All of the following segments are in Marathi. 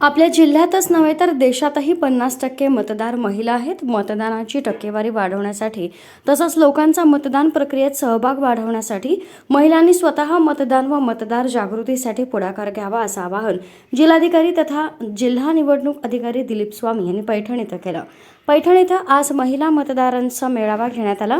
आपल्या जिल्ह्यातच नव्हे तर देशातही पन्नास टक्के मतदार महिला आहेत. मतदानाची टक्केवारी वाढवण्यासाठी तसंच लोकांचा मतदान प्रक्रियेत सहभाग वाढवण्यासाठी महिलांनी स्वतः मतदान व मतदार जागृतीसाठी पुढाकार घ्यावा असं आवाहन जिल्हाधिकारी तथा जिल्हा निवडणूक अधिकारी दिलीप स्वामी यांनी पैठण इथं केलं. पैठण इथं आज महिला मतदारांचा मेळावा घेण्यात आला.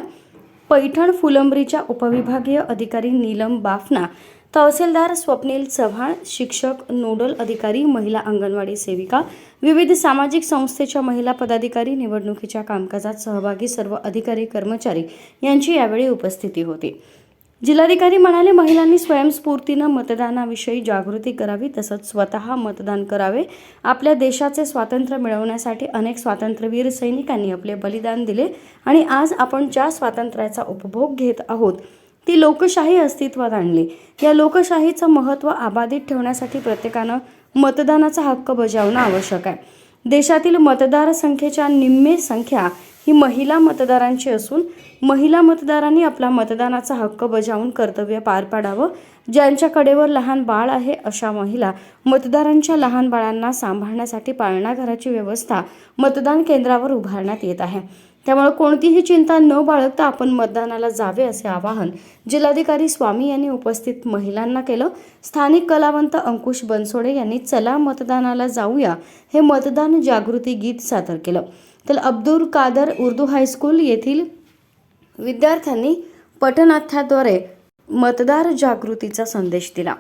पैठण फुलंब्रीच्या उपविभागीय अधिकारी नीलम बाफना तहसीलदार स्वप्नील चव्हाण शिक्षक नोडल अधिकारी महिला अंगणवाडी सेविका विविध सामाजिक संस्थेच्या महिला पदाधिकारी निवडणुकीच्या कामकाजात सहभागी सर्व अधिकारी कर्मचारी यांची यावेळी उपस्थिती होती. जिल्हाधिकारी म्हणाले महिलांनी स्वयंस्फूर्तीनं मतदानाविषयी जागृती करावी तसंच स्वतः मतदान करावे. आपल्या देशाचे स्वातंत्र्य मिळवण्यासाठी अनेक स्वातंत्र्यवीर सैनिकांनी आपले बलिदान दिले आणि आज आपण ज्या स्वातंत्र्याचा उपभोग घेत आहोत ती लोकशाही अस्तित्वात आणली. या लोकशाहीचं महत्त्व अबाधित ठेवण्यासाठी प्रत्येकानं मतदानाचा हक्क बजावणं आवश्यक आहे. देशातील मतदार संख्येच्या निम्मे संख्या ही महिला मतदारांची असून महिला मतदारांनी आपला मतदानाचा हक्क बजावून कर्तव्य पार पाडावं ज्यांच्याकडेवर लहान बाळ आहे अशा महिला मतदारांच्या लहान बाळांना सांभाळण्यासाठी पाळणाघराची व्यवस्था मतदान केंद्रावर उभारण्यात येत आहे. त्यामुळे कोणतीही चिंता न बाळगता आपण मतदानाला जावे असे आवाहन जिल्हाधिकारी स्वामी यांनी उपस्थित महिलांना केलं. स्थानिक कलावंत अंकुश बनसोडे यांनी चला मतदानाला जाऊया हे मतदान जागृती गीत सादर केलं. तर अब्दुल कादर उर्दू हायस्कूल येथील विद्यार्थ्यांनी पठनाथ्याद्वारे मतदार जागृतीचा संदेश दिला.